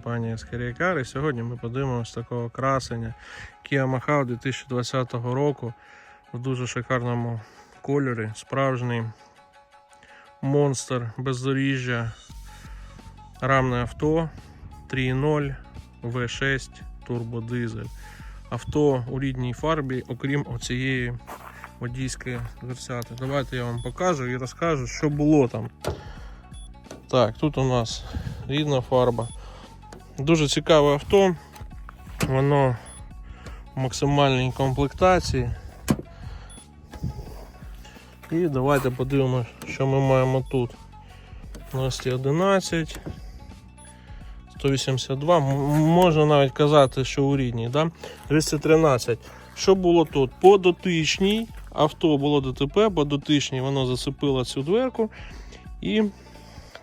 компанія Car і сьогодні ми подивимося такого красення Kia Mahal 2020 року в дуже шикарному кольорі. Справжній монстр бездоріжжя, рамне авто 3.0 V6 турбодизель. Авто у рідній фарбі, окрім оцієї водійської дверцяти. Давайте я вам покажу і розкажу, що було там. Так, тут у нас рідна фарба. Дуже цікаве авто. Воно в максимальній комплектації. І давайте подивимося, що ми маємо тут. 211, 182, можна навіть казати, що у рідній, да? 213. Що було тут? По дотичній авто було ДТП, по дотичній воно зацепило цю дверку. І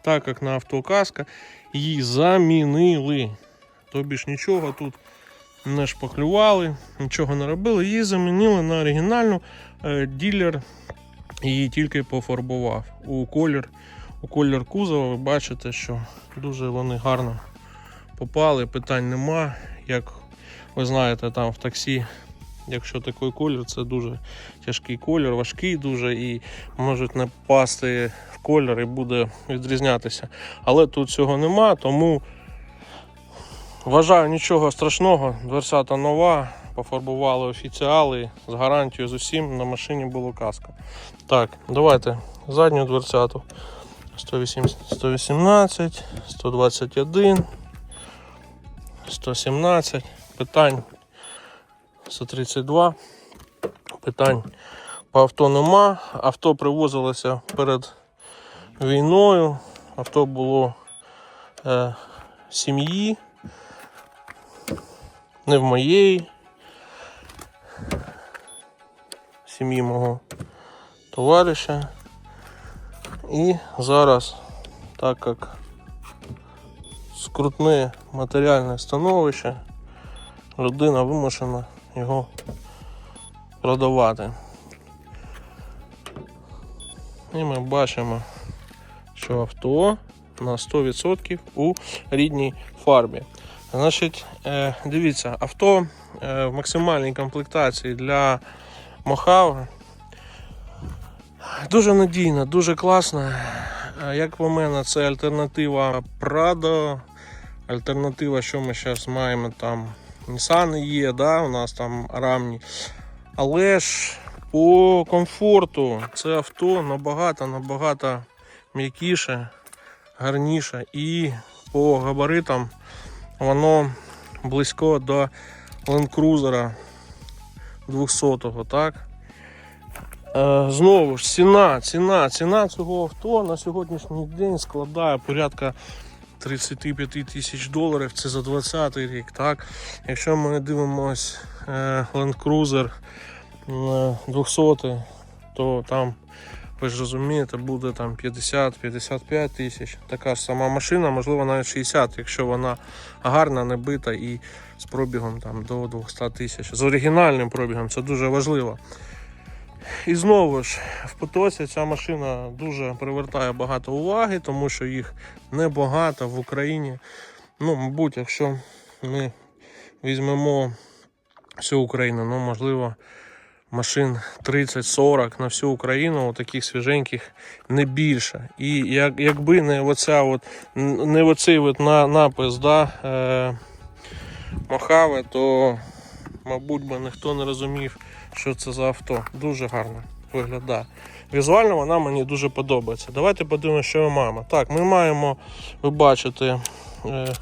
так як на авто каска, її замінили. Тобі ж нічого тут не шпаклювали, нічого не робили. Її замінили на оригінальну. Е, Ділер її тільки пофарбував у колір. У колір кузова ви бачите, що дуже вони гарно попали, питань нема. Як ви знаєте, там в таксі, якщо такий колір, це дуже тяжкий колір, важкий дуже і можуть не колір і буде відрізнятися. Але тут цього нема, тому вважаю нічого страшного. Дверцята нова, пофарбували офіціали з гарантією з усім. На машині було каска. Так, давайте задню дверцяту. 118, 121, 117, питань 132, питань по авто нема. Авто привозилося перед війною. Авто було е, сім'ї, не в моєї, сім'ї мого товариша. І зараз, так як скрутне матеріальне становище, людина вимушена його продавати. І ми бачимо, що авто на 100% у рідній фарбі. Значить, е, дивіться, авто е, в максимальній комплектації для Мохава. Дуже надійна, дуже класна. Е, Як по мене, це альтернатива Prado. Альтернатива, що ми зараз маємо там. Nissan є, да, у нас там рамні. Але ж по комфорту це авто набагато набагато м'якіше, гарніше і по габаритам воно близько до Cruiser 200-го, так? Е, Знову ж ціна, ціна, ціна цього авто на сьогоднішній день складає порядка 35 тисяч доларів. Це за 20 рік. Так? Якщо ми дивимось е, Land Cruiser е, 200, то там, ви ж розумієте, буде там 50-55 тисяч. Така ж сама машина, можливо, навіть 60, якщо вона гарна, не бита і з пробігом там, до 200 тисяч. З оригінальним пробігом, це дуже важливо. І знову ж в потоці ця машина дуже привертає багато уваги, тому що їх небагато в Україні. Ну, мабуть, якщо ми візьмемо всю Україну, ну можливо, машин 30-40 на всю Україну, таких свіженьких не більше. І як, якби не оця от, не оцей от на, напис да, е, Мохаве, то, мабуть, би ніхто не розумів, що це за авто. Дуже гарно виглядає. Візуально вона мені дуже подобається. Давайте подивимося, що ми маємо. Так, ми маємо, ви бачите, е,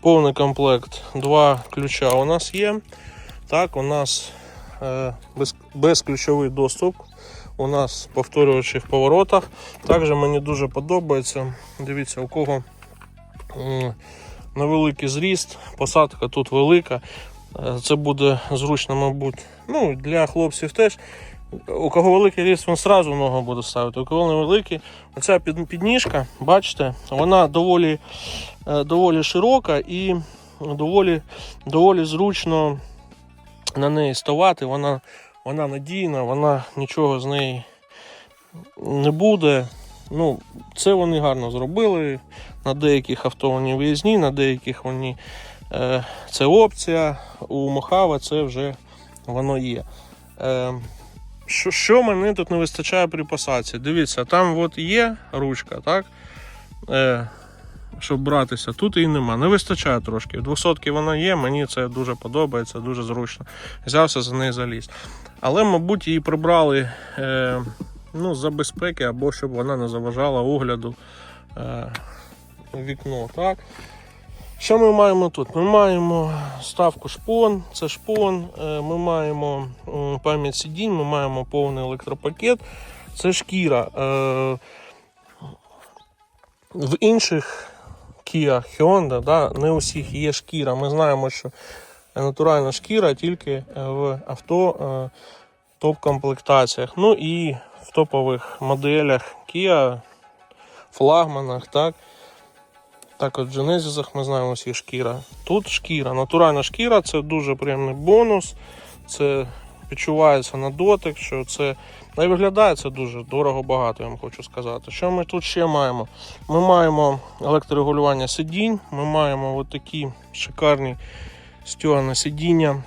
повний комплект. Два ключа у нас є. Так, у нас безключовий доступ. У нас повторювачі в поворотах. Також мені дуже подобається. Дивіться, у кого невеликий зріст, посадка тут велика. Е, Це буде зручно, мабуть. Ну, для хлопців теж. У кого великий ріст, він одразу ногу буде ставити. У кого невеликий, оця підніжка, бачите, вона доволі, е, доволі широка і доволі, доволі зручно на неї ставати. Вона, вона надійна, вона нічого з неї не буде. Ну, це вони гарно зробили. На деяких авто вони виїзні, на деяких вони е, це опція. У Мохава це вже воно є. Е, що, що мене тут не вистачає при посадці? Дивіться, там от є ручка, так? Е, щоб братися, тут її нема. Не вистачає трошки. В 200 вона є, мені це дуже подобається, дуже зручно. Взявся за неї заліз. Але, мабуть, її прибрали е, ну, за безпеки або щоб вона не заважала огляду е, вікно. Так? Що ми маємо тут? Ми маємо ставку шпон, це шпон, е, ми маємо пам'ять сидінь, ми маємо повний електропакет, це шкіра. Е, В інших Kia Hyundai, да, не у всіх є шкіра. Ми знаємо, що натуральна шкіра тільки е, в авто е, топ-комплектаціях. Ну і в топових моделях Kia, флагманах, так. Так от в Genesis ми знаємо всі шкіра. Тут шкіра, натуральна шкіра це дуже приємний бонус. Це відчувається на дотик, що це не виглядає це дуже дорого багато, я вам хочу сказати. Що ми тут ще маємо? Ми маємо електрорегулювання сидінь, ми маємо от такі шикарні стюгані сидіння.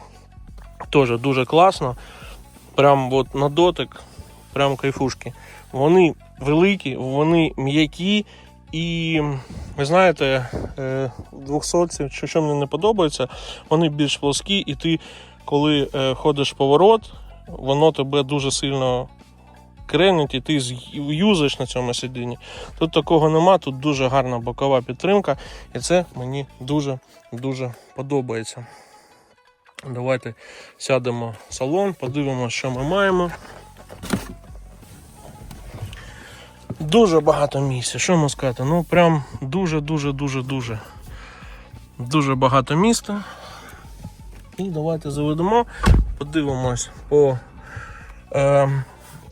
Теж дуже класно. Прям от на дотик, прям кайфушки. Вони великі, вони м'які. І ви знаєте, 200 що, що мені не подобається, вони більш плоскі, і ти, коли е, ходиш поворот, воно тебе дуже сильно кренить, і ти юзаєш на цьому сидінні. Тут такого нема, тут дуже гарна бокова підтримка, і це мені дуже-дуже подобається. Давайте сядемо в салон, подивимося, що ми маємо. Дуже багато місця. Що можу сказати? Ну прям дуже-дуже-дуже-дуже. Дуже багато міста. І давайте заведемо, Подивимось по е,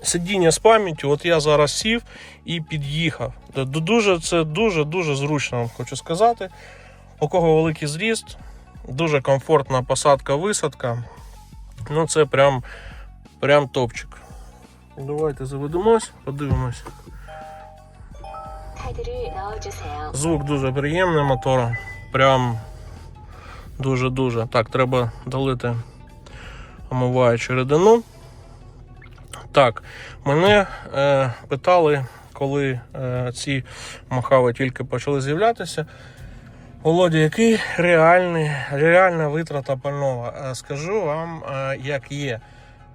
сидіння з пам'яттю. От я зараз сів і під'їхав. Дуже, Це дуже-дуже зручно, вам хочу сказати. У кого великий зріст, дуже комфортна посадка-висадка. Ну Це прям прям топчик. Давайте заведемось, подивимось. Звук дуже приємний мотора. Прям дуже-дуже. Так, треба долити омиваючу рідину. Так, мене е, питали, коли е, ці махави тільки почали з'являтися. Володя, який реальний, реальна витрата пального? Е, Скажу вам, е, як є.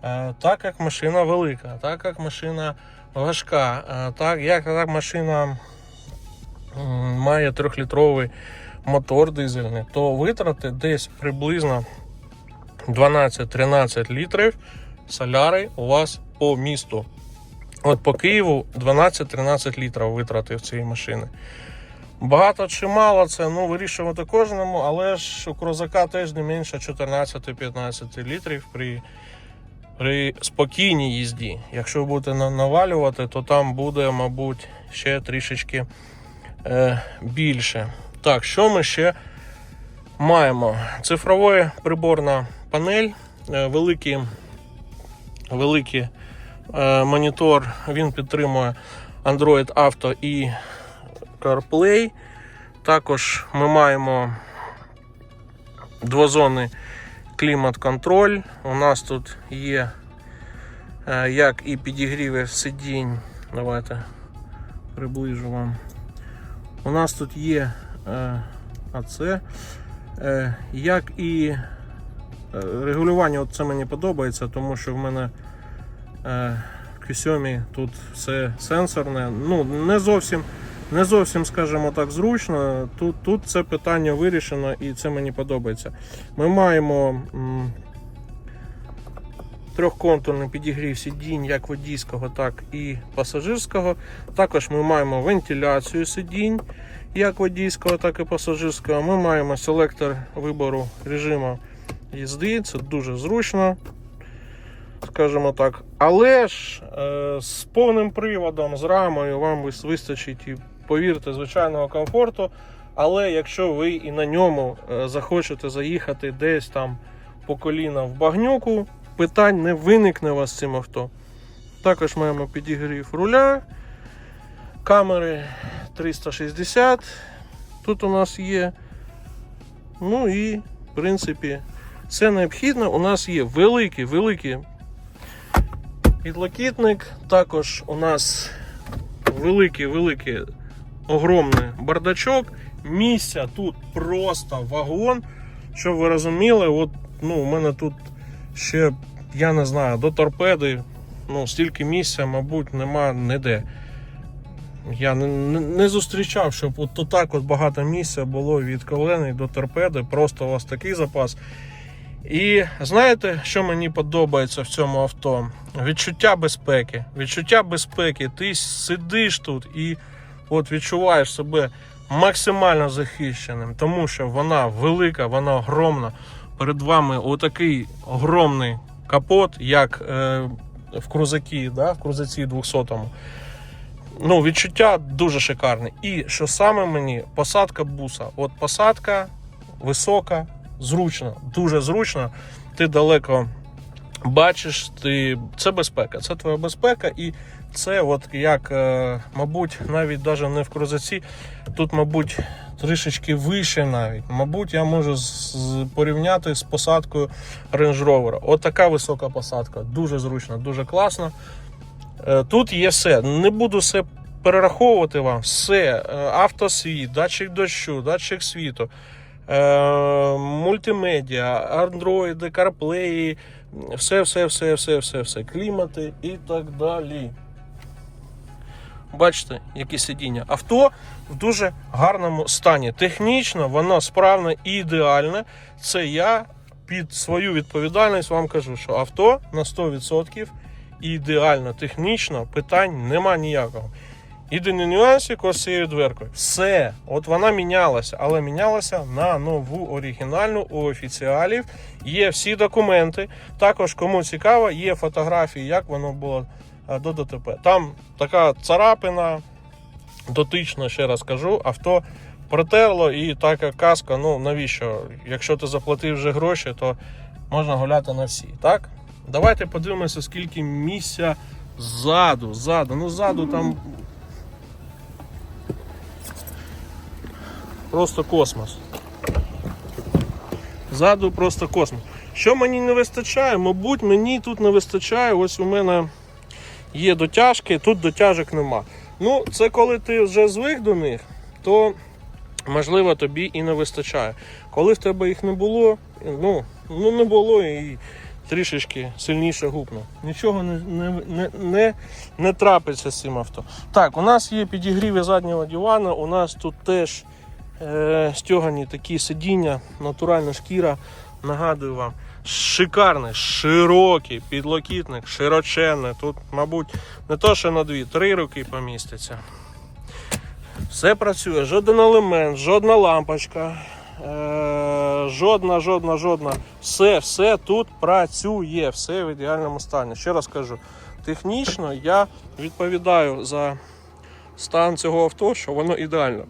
Е, Так як машина велика, так як машина важка, е, так як так машина м, має трьохлітровий мотор дизельний, то витрати десь приблизно 12-13 літрів соляри у вас по місту. От по Києву 12-13 літрів витратив цієї машини. Багато чи мало це, ну вирішувати кожному, але ж у крузака теж не менше 14-15 літрів при, при спокійній їзді. Якщо будете навалювати, то там буде, мабуть, ще трішечки е, більше. Так, що ми ще маємо? Цифрова приборна панель, е, великий, великий е, монітор, він підтримує Android Auto і CarPlay. Також ми маємо двозонний клімат-контроль. У нас тут є е, як і підігріви сидінь. Давайте приближу вам. У нас тут є е, АЦ, е, як і регулювання, от це мені подобається, тому що в мене е, в Q7 тут все сенсорне. Ну, не зовсім, не зовсім, скажімо так, зручно. Тут, тут це питання вирішено і це мені подобається. Ми маємо трьохконтурний підігрів сидінь як водійського, так і пасажирського. Також ми маємо вентиляцію сидінь як водійського, так і пасажирського. Ми маємо селектор вибору режиму їзди. Це дуже зручно, скажімо так. Але ж е, з повним приводом, з рамою вам вистачить і повірте, звичайного комфорту. Але якщо ви і на ньому е, захочете заїхати десь там по коліна в багнюку, питань не виникне у вас з цим авто. Також маємо підігрів руля. камери 360. Тут у нас є. Ну і, в принципі, все необхідне. У нас є великий, великий підлокітник. Також у нас великий, великий, огромний бардачок. Місця тут просто вагон. Щоб ви розуміли, от, ну, у мене тут ще, я не знаю, до торпеди ну, стільки місця, мабуть, нема ніде. Я не, не, зустрічав, щоб от так от багато місця було від колени до торпеди. Просто у вас такий запас. І знаєте, що мені подобається в цьому авто? Відчуття безпеки. Відчуття безпеки. Ти сидиш тут і от відчуваєш себе максимально захищеним, тому що вона велика, вона огромна. Перед вами отакий огромний капот, як е, в крузакі, да, в крузаці 200-му. Ну, відчуття дуже шикарне. І що саме мені, посадка буса. От посадка висока, зручна, дуже зручна. Ти далеко бачиш, ти... це безпека, це твоя безпека, і це, от як, е, мабуть, навіть навіть не в крузаці, тут, мабуть, трішечки вище навіть. Мабуть, я можу порівняти з посадкою Range Rover. От така висока посадка, дуже зручна, дуже класна. Е, Тут є все. Не буду все перераховувати вам. Все. Е, Автосвіт, датчик дощу, датчик світу, мультимедіа, Android, CarPlay, все, все, все, все, все, все, клімати і так далі. Бачите, які сидіння. Авто в дуже гарному стані. Технічно воно справне і ідеальне. Це я під свою відповідальність вам кажу, що авто на 100% ідеально, технічно, питань нема ніякого. Єдиний нюансик ось з цією дверкою. Все, от вона мінялася, але мінялася на нову оригінальну у офіціалів. Є всі документи. Також, кому цікаво, є фотографії, як воно було е, до ДТП. Там така царапина, дотична, ще раз кажу, авто протерло і така каска. Ну навіщо? Якщо ти заплатив вже гроші, то можна гуляти на всі. Так? Давайте подивимося, скільки місця ззаду. Ззаду. Ну, ззаду там. Просто космос. Ззаду просто космос. Що мені не вистачає? Мабуть, мені тут не вистачає. Ось у мене є дотяжки, тут дотяжок нема. Ну, це коли ти вже звик до них, то можливо тобі і не вистачає. Коли в тебе їх не було, ну, ну не було і трішечки сильніше гупно. Нічого не, не, не, не, не трапиться з цим авто. Так, у нас є підігріви заднього дивана, у нас тут теж стягані такі сидіння, натуральна шкіра. Нагадую вам, шикарний, широкий підлокітник, широченний. Тут, мабуть, не то, що на дві, три руки поміститься. Все працює, жоден елемент, жодна лампочка, е, жодна, жодна, жодна. Все, все тут працює, все в ідеальному стані. Ще раз кажу, технічно я відповідаю за стан цього авто, що воно ідеально.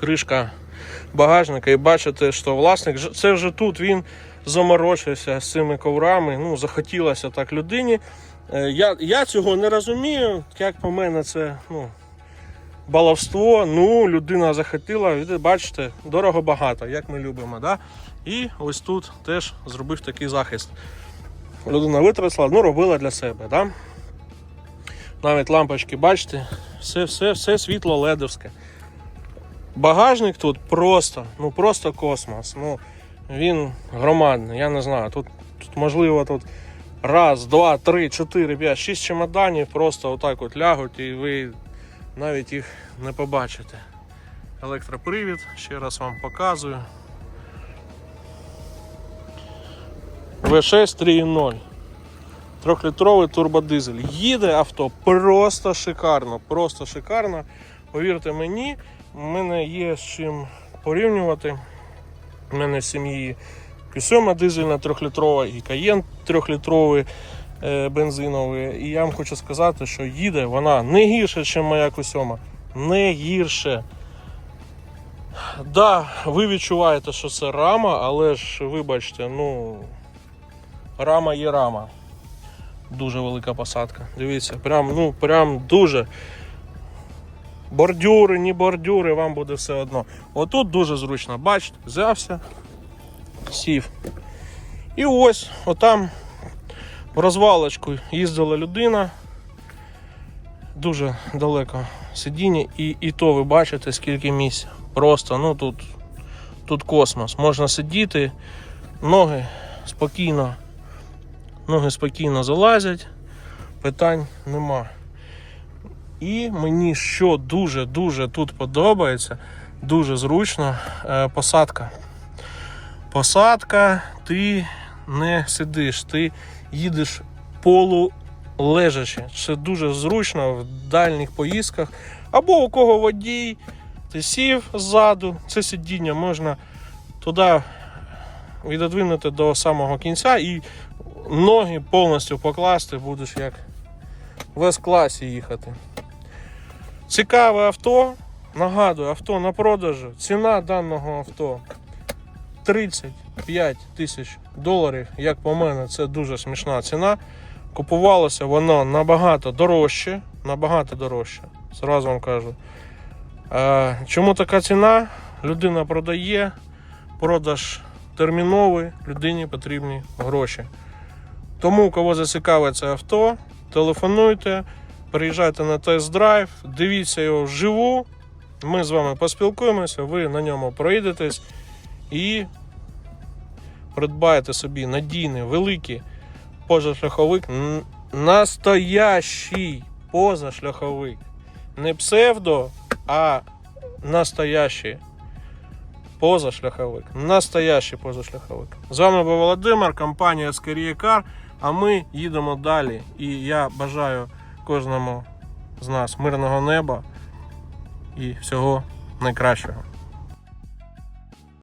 Електрокришка багажника, і бачите, що власник це вже тут він заморочився з цими коврами. Ну, захотілося так людині. Е, Я, я цього не розумію. Як по мене, це ну, баловство. Ну, людина захотіла, бачите, дорого багато, як ми любимо. Да? І ось тут теж зробив такий захист. Людина витрасла, ну, робила для себе. Да? Навіть лампочки, бачите, все, все, все світло ледовське. Багажник тут просто, ну просто космос. Ну, він громадний, я не знаю. Тут, тут можливо тут раз, два, три, чотири, п'ять, шість чемоданів просто отак от лягуть і ви навіть їх не побачите. Електропривід, ще раз вам показую. V6 3.0. Трьохлітровий турбодизель. Їде авто просто шикарно, просто шикарно. Повірте мені, в мене є з чим порівнювати. У мене в сім'ї Q7 дизельна трьохлітрова і Cayenne трьохлітровий е, бензиновий. І я вам хочу сказати, що їде вона не гірше, ніж моя Q7. Не гірше. Да, ви відчуваєте, що це рама, але ж вибачте, ну рама є рама. Дуже велика посадка. Дивіться, прям, ну, прям дуже. Бордюри, ні бордюри, вам буде все одно. Отут дуже зручно. Бачите, взявся, сів. І ось, отам в розвалочку їздила людина. Дуже далеко сидіння, і, і то ви бачите, скільки місця. Просто, ну тут, тут космос. Можна сидіти, ноги спокійно, ноги спокійно залазять, питань нема. І мені що дуже-дуже тут подобається, дуже зручно е, посадка. Посадка, ти не сидиш, ти їдеш полулежачи. Це дуже зручно в дальніх поїздках. Або у кого водій, ти сів ззаду, це сидіння можна туди відодвинути до самого кінця і ноги повністю покласти, будеш як в С-класі їхати. Цікаве авто. Нагадую, авто на продажу. Ціна даного авто 35 тисяч доларів. Як по мене, це дуже смішна ціна. Купувалося воно набагато дорожче. Набагато дорожче. Зразу вам кажу. Е, чому така ціна? Людина продає, продаж терміновий, людині потрібні гроші. Тому, кого зацікавить це авто, телефонуйте, приїжджайте на тест-драйв, дивіться його вживу. Ми з вами поспілкуємося, ви на ньому проїдетесь і придбаєте собі надійний, великий позашляховик. Настоящий позашляховик. Не псевдо, а настоящий позашляховик. Настоящий позашляховик. З вами був Володимир, компанія Скоріє Кар. А ми їдемо далі. І я бажаю кожному з нас мирного неба і всього найкращого.